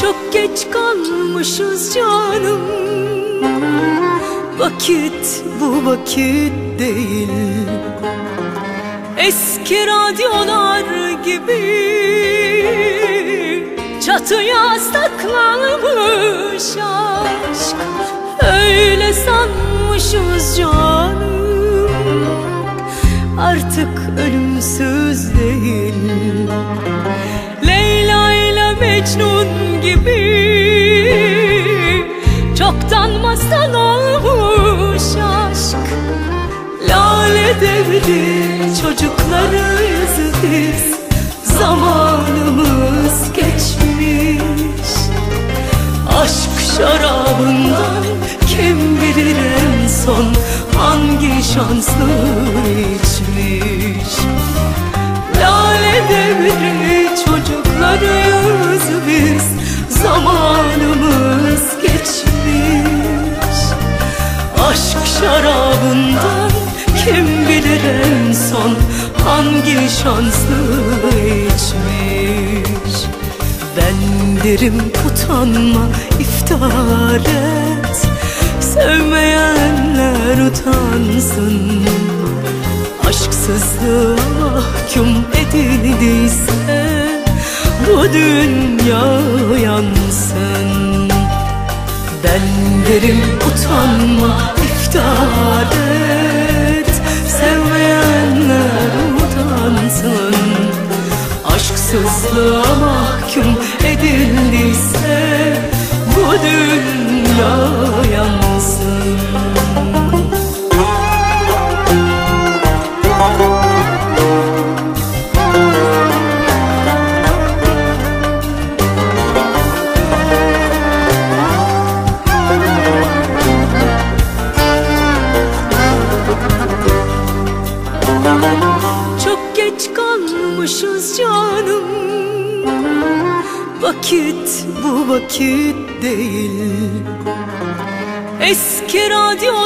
Çok geç kalmışız canım. Vakit bu vakit değil. Eski radyolar gibi Çatıya saklanmış aşk. Öyle sanmışız canım. Artık ölümsüz değil. Mecnun gibi. Çoktan masal olmuş aşk. Lale devri çocuklarıyız biz Zamanımız geçmiş. Aşk şarabından kim bilir en son Hangi şanslı içmiş? Lale devri Hangi şanslı içmiş? Ben derim utanma iftar et. Sevmeyenler utansın. Aşksızlığa mahkum edildiyse Bu dünya yansın. Ben derim utanma Aşksızlığa mahkum edildiyse Bu dünya Vakit bu vakit değil. Eski radyoda